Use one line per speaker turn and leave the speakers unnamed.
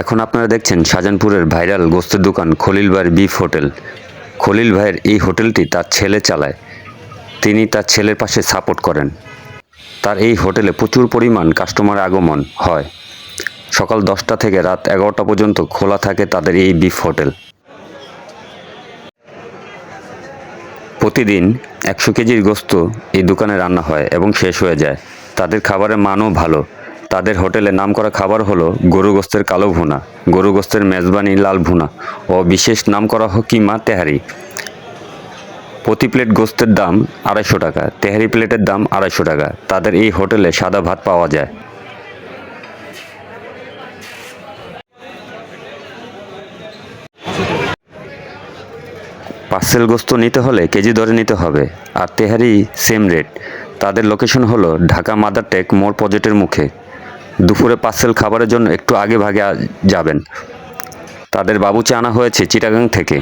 এখন আপনারা দেখছেন শাহজাহানপুরের ভাইরাল গোস্তের দোকান খলিল ভাইয়ের বিফ হোটেল। খলিল ভাইয়ের এই হোটেলটি তার ছেলে চালায়। তিনি তার ছেলের পাশে সাপোর্ট করেন। তার এই হোটেলে প্রচুর পরিমাণ কাস্টমার আগমন হয়। সকাল দশটা থেকে রাত এগারোটা পর্যন্ত খোলা থাকে তাদের এই বিফ হোটেল। প্রতিদিন একশো কেজির গোস্ত এই দোকানে রান্না হয় এবং শেষ হয়ে যায়। তাদের খাবারের মানও ভালো। তাদের হোটেলে নাম করা খাবার হলো গরু গোস্তের কালো ভুনা, গরু গোস্তের মেজবানি লাল ভুনা ও বিশেষ নামকরা হকিমা তেহারি। প্রতি প্লেট গোস্তের দাম আড়াইশো টাকা, তেহারি প্লেটের দাম আড়াইশো টাকা। তাদের এই হোটেলে সাদা ভাত পাওয়া যায়। পার্সেল গোস্ত নিতে হলে কেজি দরে নিতে হবে, আর তেহারি সেম রেট। তাদের লোকেশন হলো ঢাকা মাদার টেক মোড় প্রজেক্টের মুখে। দুপুরে পার্সেল খাবারের জন্য একটু আগে ভাগে যাবেন। তাদের বাবুচি আনা হয়েছে চিটাগাং থেকে।